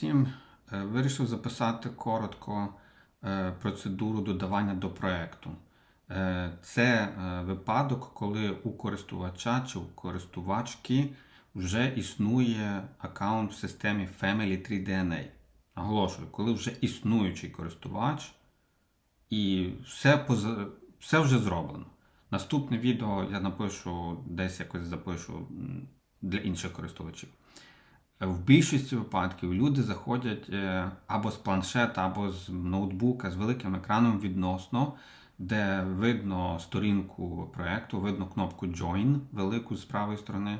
Всім е, вирішив записати коротко е, процедуру додавання до проекту. Е, Це випадок, коли у користувача чи у користувачки вже існує аккаунт в системі Family 3DNA. Наголошую, коли вже існуючий користувач і все, поза- все вже зроблено. Наступне відео я напишу, десь якось запишу для інших користувачів. В більшості випадків люди заходять е, або з планшета, або з ноутбука з великим екраном відносно, де видно сторінку проєкту, видно кнопку Join велику з правої сторони.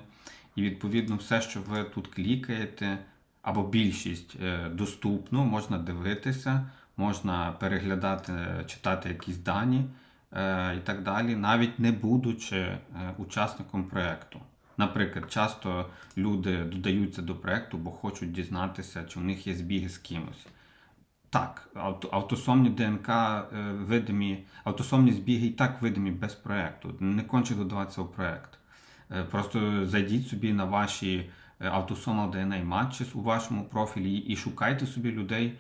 І відповідно все, що ви тут клікаєте, або більшість е, доступно, можна дивитися, можна переглядати, читати якісь дані е, і так далі, навіть не будучи е, учасником проєкту. Наприклад, часто люди додаються до проєкту, бо хочуть дізнатися, чи в них є збіги з кимось. Так, автосомні ДНК е, видимі, автосомні збіги і так видимі без проєкту. Не конче додаватися в проєкт. Е, Просто зайдіть собі на ваші е, автосомал DNA матчі у вашому профілі і шукайте собі людей,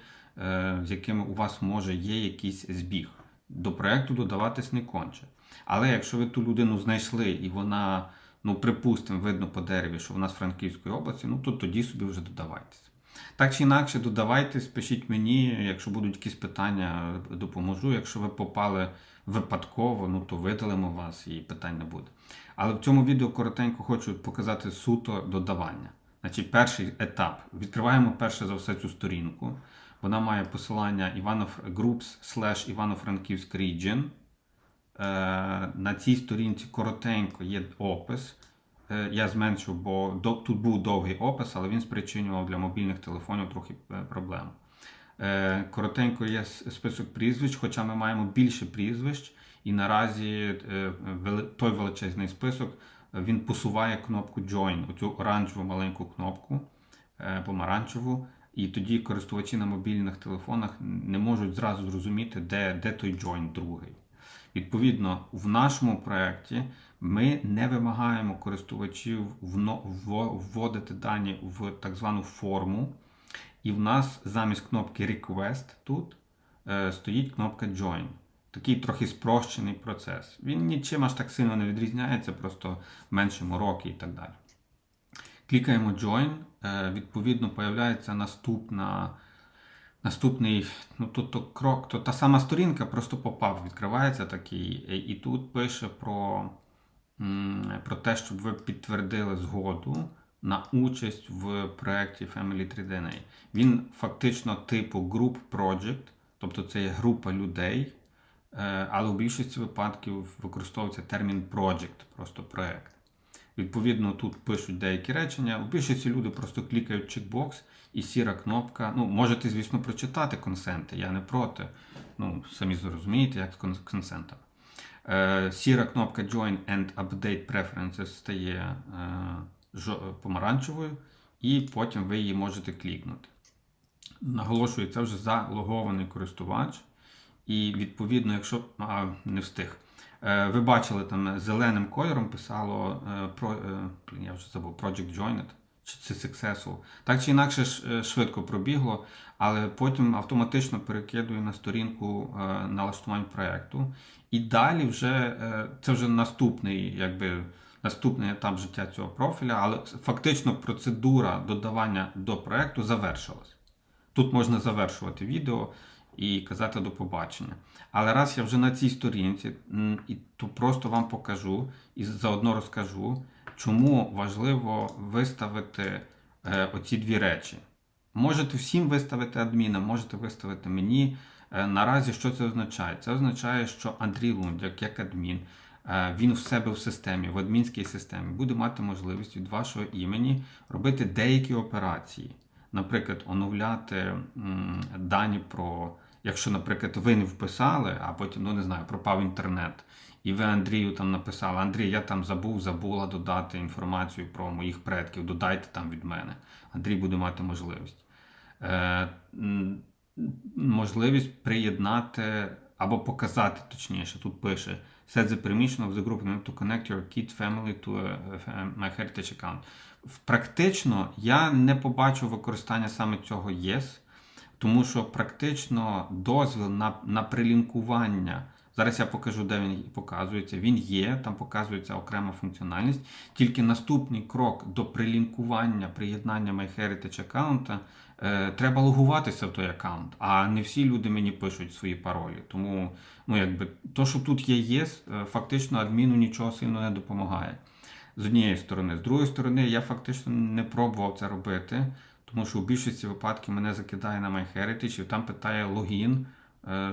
з якими у вас може є якийсь збіг. До проєкту додаватись не конче. Але якщо ви ту людину знайшли і вона, ну припустимо, видно по дереві, що вона з Франківської області, ну то тоді собі вже додавайтеся. Так чи інакше, додавайтесь, пишіть мені, якщо будуть якісь питання, допоможу. Якщо ви попали випадково, ну то видалимо вас і питань не буде. Але в цьому відео коротенько хочу показати суто додавання. Значить, перший етап. Відкриваємо перше за все цю сторінку. Вона має посилання Іванов Groups slash Івано-Франківськ Region. Е, На цій сторінці коротенько є опис. Е, Я зменшив, бо тут був довгий опис, але він спричинював для мобільних телефонів трохи е, проблем. Е, Коротенько є список прізвищ, хоча ми маємо більше прізвищ, і наразі той величезний список він посуває кнопку Join, оцю оранжеву маленьку кнопку помаранчеву. І тоді користувачі на мобільних телефонах не можуть зразу зрозуміти, де, де той join другий. Відповідно, в нашому проєкті ми не вимагаємо користувачів вводити дані в так звану форму, і в нас замість кнопки Request тут е, стоїть кнопка Join. Такий трохи спрощений процес. Він нічим аж так сильно не відрізняється, просто менше мороки і так далі. Клікаємо Join, е, відповідно, появляється наступна, наступний ну, тут то крок, то та сама сторінка, просто попав, відкривається такий, і тут пише про, про те, щоб ви підтвердили згоду на участь в проєкті Family 3DNA. Він фактично типу Group Project, тобто це є група людей, е, але у більшості випадків використовується термін project, просто проєкт. Відповідно, тут пишуть деякі речення. У більшості люди просто клікають чекбокс і сіра кнопка. Ну, можете, звісно, прочитати консенти, я не проти. Ну, самі зрозумієте, як з кон- консентами. Е, сіра кнопка Join and Update Preferences стає е, помаранчевою, і потім ви її можете клікнути. Наголошую, це вже залогований користувач. І відповідно, якщо а, не встиг. Е, Ви бачили там зеленим кольором писало е, про е, я вже забув Project Joined чи це Successful. Так чи інакше е, швидко пробігло, але потім автоматично перекидує на сторінку е, налаштувань проєкту. І далі вже е, це вже наступний, якби. Наступний етап життя цього профіля, але фактично процедура додавання до проєкту завершилась. Тут можна завершувати відео і казати до побачення. Але раз я вже на цій сторінці, то просто вам покажу і заодно розкажу, чому важливо виставити е, оці дві речі. Можете всім виставити адміна, можете виставити мені. Е, Наразі що це означає? Це означає, що Андрій Лундяк, як адмін, е, він в себе в системі, в адмінській системі, буде мати можливість від вашого імені робити деякі операції. Наприклад, оновляти дані про, якщо, наприклад, ви не вписали, а потім, ну не знаю, пропав інтернет, і ви Андрію там написали: Андрій, я там забув, забула додати інформацію про моїх предків, додайте там від мене. Андрій буде мати можливість. Е, можливість приєднати або показати точніше. Тут пише set the permission of the group to connect your kid family to my heritage account. Практично я не побачу використання саме цього yes, тому що практично дозвіл на, на прилінкування. Зараз я покажу, де він показується. Він є, там показується окрема функціональність. Тільки наступний крок до прилінкування, приєднання MyHeritage аккаунта е, треба логуватися в той аккаунт. А не всі люди мені пишуть свої паролі. Тому, ну якби то, що тут є ЄС, е, фактично адміну нічого сильно не допомагає. З однієї сторони. З другої сторони, я фактично не пробував це робити, тому що у більшості випадків мене закидає на MyHeritage і там питає логін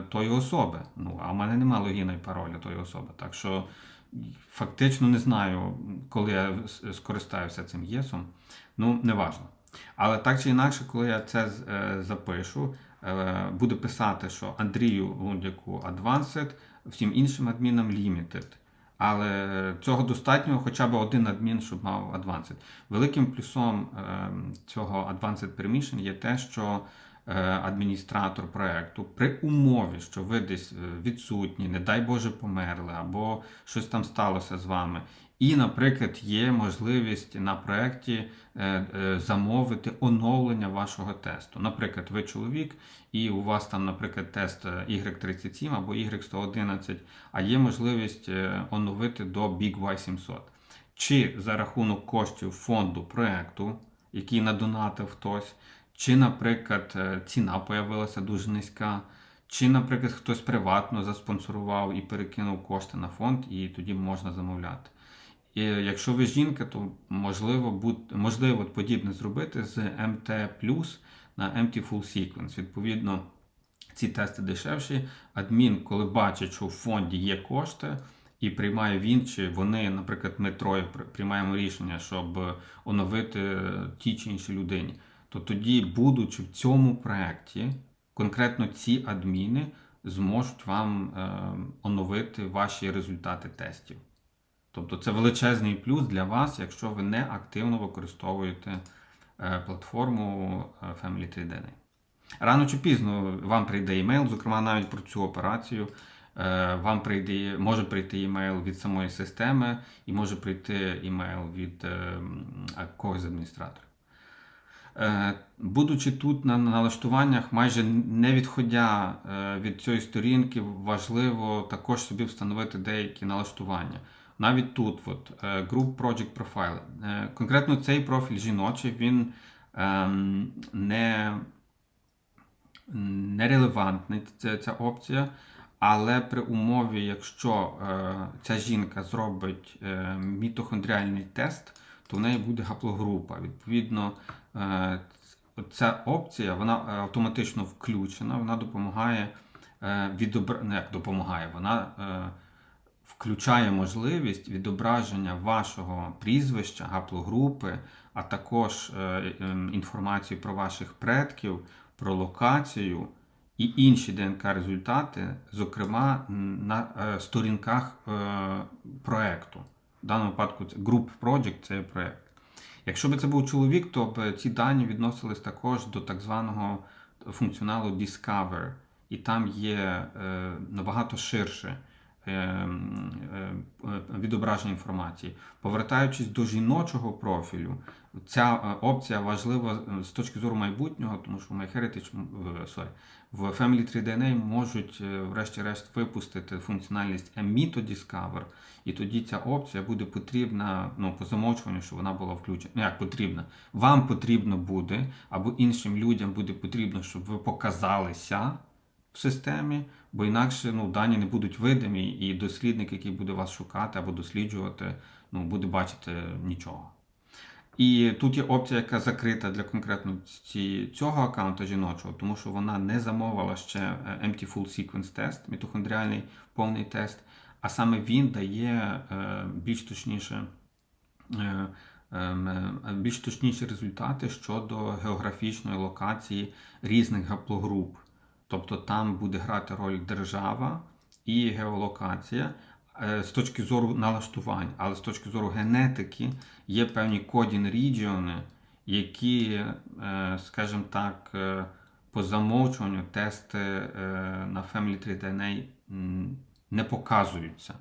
тої особи. Ну, а в мене немає логіна і пароля тої особи. Так що фактично не знаю, коли я скористаюся цим єсом. Ну, не важно. Але так чи інакше, коли я це е, запишу, буде буду писати, що Андрію Лундяку Advanced, всім іншим адмінам Limited. Але цього достатньо хоча б один адмін, щоб мав Advanced. Великим плюсом е, цього Advanced Permission є те, що е, адміністратор проекту при умові, що ви десь е, відсутні, не дай Боже, померли, або щось там сталося з вами. І, наприклад, є можливість на проєкті е, е, замовити оновлення вашого тесту. Наприклад, ви чоловік, і у вас там, наприклад, тест е, Y37 або Y111, а є можливість оновити до Big Y700. Чи за рахунок коштів фонду проєкту, який надонатив хтось, чи, наприклад, ціна появилася дуже низька, чи, наприклад, хтось приватно заспонсорував і перекинув кошти на фонд, і тоді можна замовляти. І якщо ви жінка, то можливо, буд- можливо подібне зробити з MT на MT Full Sequence. Відповідно, ці тести дешевші. Адмін, коли бачить, що в фонді є кошти, і приймає він чи вони, наприклад, ми троє приймаємо рішення, щоб оновити тій чи іншій людині, то тоді, будучи в цьому проєкті, конкретно ці адміни зможуть вам е, оновити ваші результати тестів. Тобто це величезний плюс для вас, якщо ви не активно використовуєте е, платформу е, Family 3D. Рано чи пізно вам прийде імейл, зокрема навіть про цю операцію. Е, Вам прийде, може прийти імейл від самої системи і може прийти імейл від когось з адміністраторів. Будучи тут на налаштуваннях, майже не відходя від цієї сторінки, важливо також собі встановити деякі налаштування. Навіть тут, от, е, Group Project Profile. Е, Конкретно цей профіль жіночий, він ем, не, нерелевантний, ця, ця опція. Але при умові, якщо е, ця жінка зробить мітохондріальний тест, то в неї буде гаплогрупа. Відповідно, ця опція вона автоматично включена, вона допомагає відобра... не як допомагає, вона включає можливість відображення вашого прізвища, гаплогрупи, а також е, е, про ваших предків, про локацію і інші ДНК-результати, зокрема на е, сторінках е, проекту. В даному випадку це Group Project це є проект. Якщо б це був чоловік, то б ці дані відносились також до так званого функціоналу Discover, і там є набагато ширше відображення інформації. Повертаючись до жіночого профілю, ця е, опція важлива е, з точки зору майбутнього, тому що в MyHeritage, в- sorry, в Family 3DNA можуть е, врешті-решт випустити функціональність Emito Discover, і тоді ця опція буде потрібна ну, по замовчуванню, що вона була включена. Ну, як потрібна? Вам потрібно буде, або іншим людям буде потрібно, щоб ви показалися в системі, бо інакше ну, дані не будуть видимі, і дослідник, який буде вас шукати або досліджувати, ну, буде бачити нічого. І тут є опція, яка закрита для конкретно цього аккаунта жіночого, тому що вона не замовила ще е, Empty Full Sequence тест, мітохондріальний повний тест, а саме він дає е, більш точніше. е, ем, більш точніші результати щодо географічної локації різних гаплогруп. Тобто там буде грати роль держава і геолокація е, з точки зору налаштувань, але з точки зору генетики є певні кодін регіони, які, е, скажімо так, е, по замовчуванню тести на Family Tree DNA не показуються.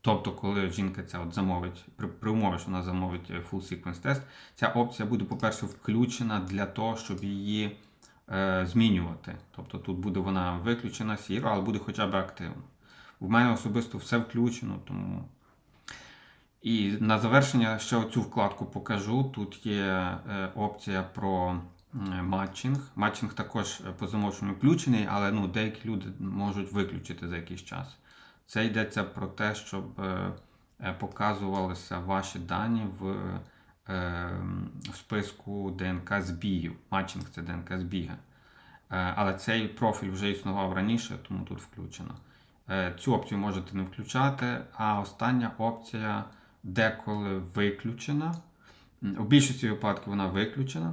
Тобто, коли жінка ця от замовить, при, при умові, що вона замовить full sequence тест, ця опція буде, по-перше, включена для того, щоб її змінювати. Тобто тут буде вона виключена сіро, але буде хоча б активна. У мене особисто все включено, тому. І на завершення ще оцю вкладку покажу. Тут є е, опція про е, матчинг. Матчинг також е, по замовченню включений, але ну, деякі люди можуть виключити за якийсь час. Це йдеться про те, щоб е, е, показувалися ваші дані в, е, в списку ДНК збігів. Матчинг це ДНК збіги. Е, Але цей профіль вже існував раніше, тому тут включено. Е, Цю опцію можете не включати, а остання опція деколи виключена. У більшості випадків вона виключена,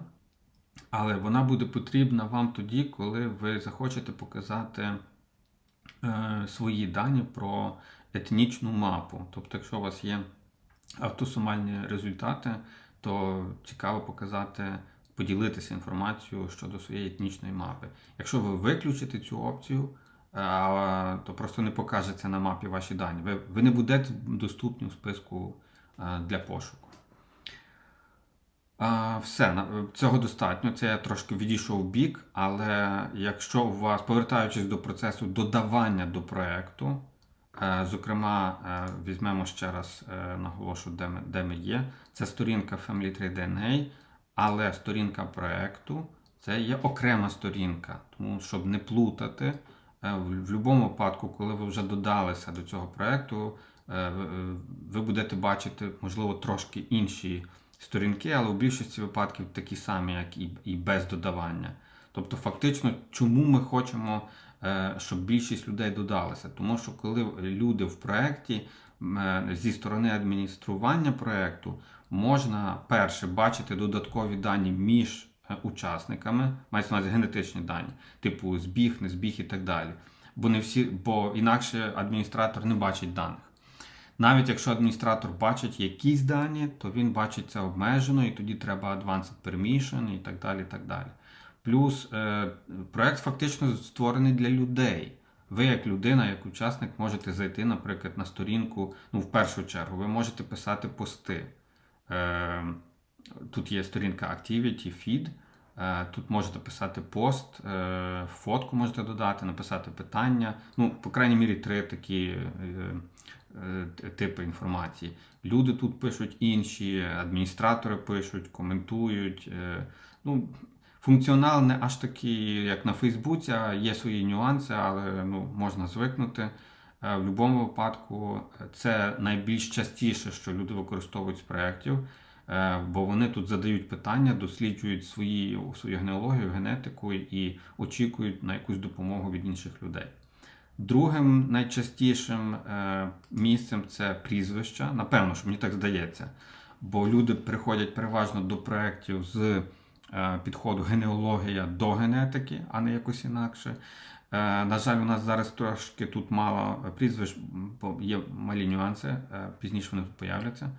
але вона буде потрібна вам тоді, коли ви захочете показати е, свої дані про етнічну мапу. Тобто, якщо у вас є автосумальні результати, то цікаво показати, поділитися інформацією щодо своєї етнічної мапи. Якщо ви виключите цю опцію, то просто не покажеться на мапі ваші дані. Ви, ви не будете доступні в списку для пошуку. Все, цього достатньо. Це я трошки відійшов в бік, але якщо у вас, повертаючись до процесу додавання до проєкту, е, зокрема, е, візьмемо ще раз, е, наголошу, де ми, де ми є. Це сторінка Family Tree DNA, але сторінка проєкту це є окрема сторінка. Тому, щоб не плутати, е, в в будь-якому випадку, коли ви вже додалися до цього проєкту, е, ви- е, будете бачити, можливо, трошки інші сторінки, але у більшості випадків такі самі, як і, без додавання. Тобто, фактично, чому ми хочемо, е, щоб більшість людей додалися? Тому що коли люди в проєкті е, зі сторони адміністрування проєкту можна перше бачити додаткові дані між е, учасниками, мається на генетичні дані, типу збіг, не збіг і так далі. Бо не всі, бо інакше адміністратор не бачить даних. Навіть якщо адміністратор бачить якісь дані, то він бачить це обмежено, і тоді треба Advanced Permission і так далі. і так далі. Плюс е, проект фактично створений для людей. Ви, як людина, як учасник, можете зайти, наприклад, на сторінку, ну, в першу чергу, ви можете писати пости. Е, тут є сторінка Activity, Feed. Е, Тут можете писати пост, е, фотку можете додати, написати питання. Ну, по крайній мірі, три такі е, е, типи інформації. Люди тут пишуть інші, адміністратори пишуть, коментують. е, Ну, функціонал не аж такий, як на Фейсбуці, є свої нюанси, але ну, можна звикнути. Е, В будь-якому випадку це найбільш частіше, що люди використовують з проєктів, е, бо вони тут задають питання, досліджують свої, свою генеалогію, генетику і очікують на якусь допомогу від інших людей. Другим найчастішим е, місцем це прізвища. Напевно, що мені так здається. Бо люди приходять переважно до проєктів з підходу генеалогія до генетики, а не якось інакше. Е, на жаль, у нас зараз трошки тут мало прізвищ, бо є малі нюанси, е, пізніше вони тут появляться.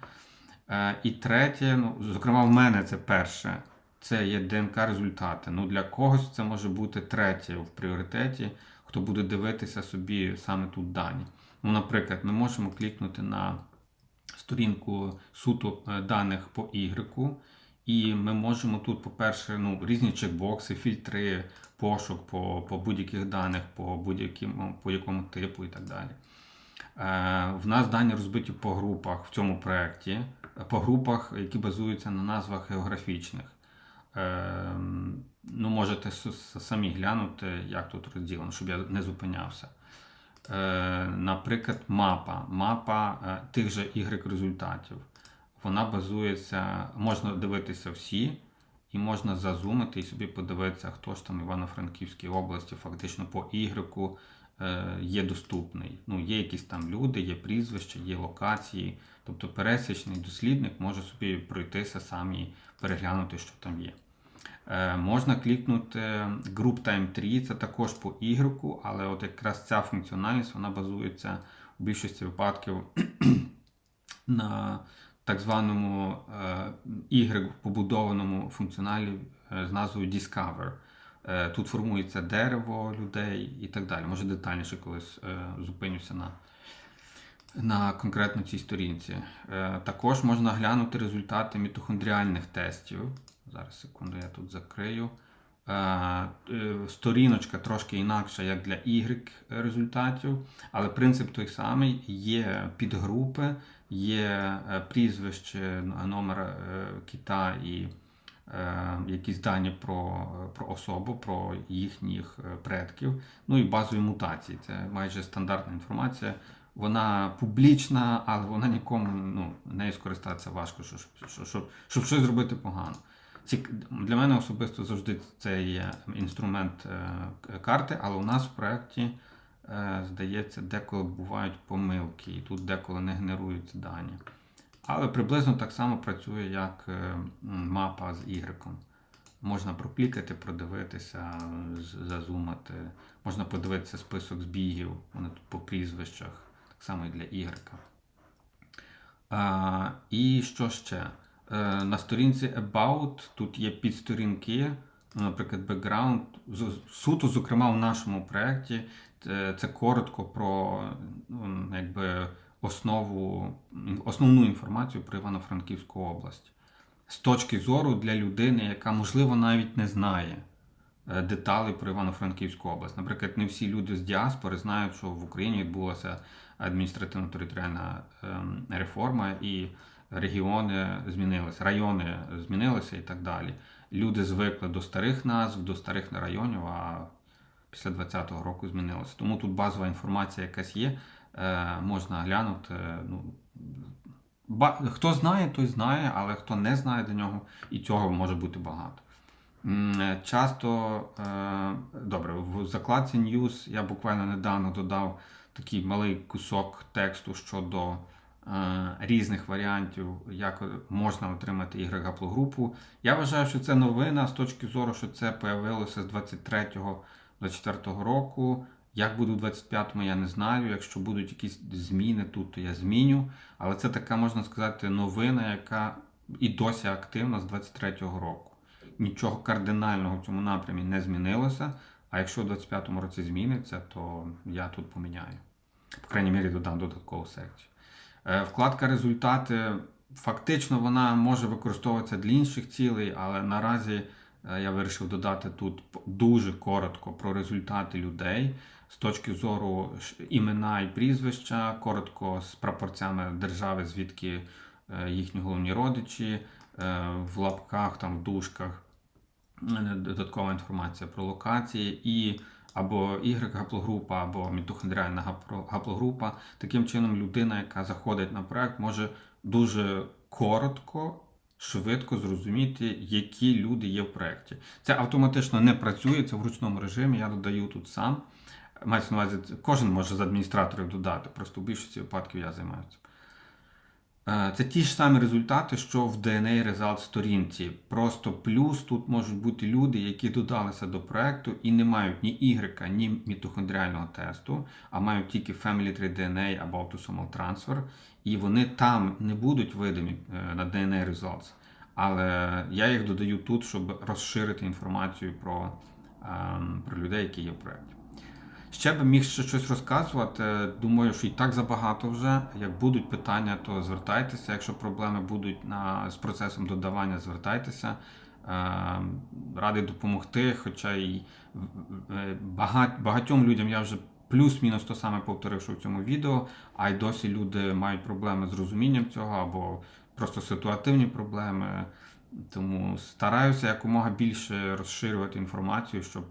Е, і третє, ну, зокрема, в мене це перше, це є ДНК-результати. Ну, для когось це може бути третє в пріоритеті, хто буде дивитися собі саме тут дані. Ну, наприклад, ми можемо клікнути на сторінку суто е, даних по Y, і ми можемо тут, по-перше, ну, різні чекбокси, фільтри, пошук по, по будь-яких даних, по будь-якому по якому типу і так далі. Е, в нас дані розбиті по групах в цьому проєкті, по групах, які базуються на назвах географічних. Е, ну, можете самі глянути, як тут розділено, щоб я не зупинявся. Е, наприклад, мапа. Мапа е, тих же Y результатів. Вона базується, можна дивитися всі, і можна зазумити і собі подивитися, хто ж там в Івано-Франківській області фактично по Y е, є доступний. Ну, є якісь там люди, є прізвища, є локації. Тобто пересічний дослідник може собі пройтися сам і переглянути, що там є. Е, можна клікнути Group Time 3, це також по Y, але от якраз ця функціональність вона базується у більшості випадків на так званому е, Y побудованому функціоналі е, з назвою Discover. Е, Тут формується дерево людей і так далі. Може детальніше колись е, зупинюся на, на конкретно цій сторінці. Е, Також можна глянути результати мітохондріальних тестів. Зараз секунду, я тут закрию. Е, е, Сторіночка трошки інакша, як для Y результатів, але принцип той самий. Є підгрупи, є е, прізвище, номер кита і якісь дані про, про особу, про їхніх предків, ну і базові мутації. Це майже стандартна інформація. Вона публічна, але вона нікому ну, нею скористатися важко, щоб, щоб, щоб, щоб щось зробити погано. Для мене особисто завжди це є інструмент е, карти, але у нас в проєкті, е, здається, деколи бувають помилки, і тут деколи не генеруються дані. Але приблизно так само працює, як е, мапа з Y. Можна проклікати, продивитися, зазумати. Можна подивитися список збігів, вони тут по прізвищах, так само і для Y. І що ще? Е, на сторінці About тут є підсторінки, ну, наприклад, background. Суто, зокрема, в нашому проєкті це, це коротко про ну, якби, основу, основну інформацію про Івано-Франківську область. З точки зору для людини, яка, можливо, навіть не знає е, деталей про Івано-Франківську область. Наприклад, не всі люди з діаспори знають, що в Україні відбулася адміністративно-територіальна ем, реформа і регіони змінилися, райони змінилися і так далі. Люди звикли до старих назв, до старих районів, а після 20-го року змінилося. Тому тут базова інформація якась є, е, можна глянути. Ну, хто знає, той знає, але хто не знає до нього, і цього може бути багато. Е, Часто, е, добре, в закладці News я буквально недавно додав такий малий кусок тексту щодо різних варіантів, як можна отримати Y-гаплогрупу. Я вважаю, що це новина з точки зору, що це появилося з 23-24 року. Як буде у 25-му, я не знаю. Якщо будуть якісь зміни тут, то я зміню. Але це така, можна сказати, новина, яка і досі активна з 23-го року. Нічого кардинального в цьому напрямі не змінилося. А якщо у 25-му році зміниться, то я тут поміняю. По крайній мірі, додам додаткову секцію. Е, Вкладка результати. Фактично вона може використовуватися для інших цілей, але наразі е, я вирішив додати тут дуже коротко про результати людей з точки зору імена і прізвища, коротко з прапорцями держави, звідки е, їхні головні родичі, в лапках, там в дужках додаткова інформація про локації і або Y-гаплогрупа, або мітохондріальна гаплогрупа. Таким чином, людина, яка заходить на проект, може дуже коротко, швидко зрозуміти, які люди є в проєкті. Це автоматично не працює, це в ручному режимі. Я додаю тут сам. Мається на увазі, кожен може з адміністраторів додати, просто в більшості випадків я займаюся. Е, Це ті ж самі результати, що в DNA Result сторінці. Просто плюс тут можуть бути люди, які додалися до проекту і не мають ні Y, ні мітохондріального тесту, а мають тільки Family Tree DNA або Autosomal Transfer, і вони там не будуть видимі е, на DNA Results. Але я їх додаю тут, щоб розширити інформацію про, ем, про людей, які є в проєкті. Ще би міг ще щось розказувати. Думаю, що і так забагато вже. Як будуть питання, то звертайтеся. Якщо проблеми будуть на, з процесом додавання, звертайтеся. Е, Радий допомогти. Хоча і е, багатьом людям я вже плюс-мінус то саме повторив, що в цьому відео, а й досі люди мають проблеми з розумінням цього або просто ситуативні проблеми. Тому стараюся якомога більше розширювати інформацію, щоб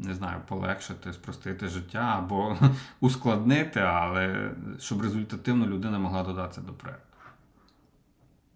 не знаю, полегшити, спростити життя або ускладнити, але щоб результативно людина могла додатися до проекту.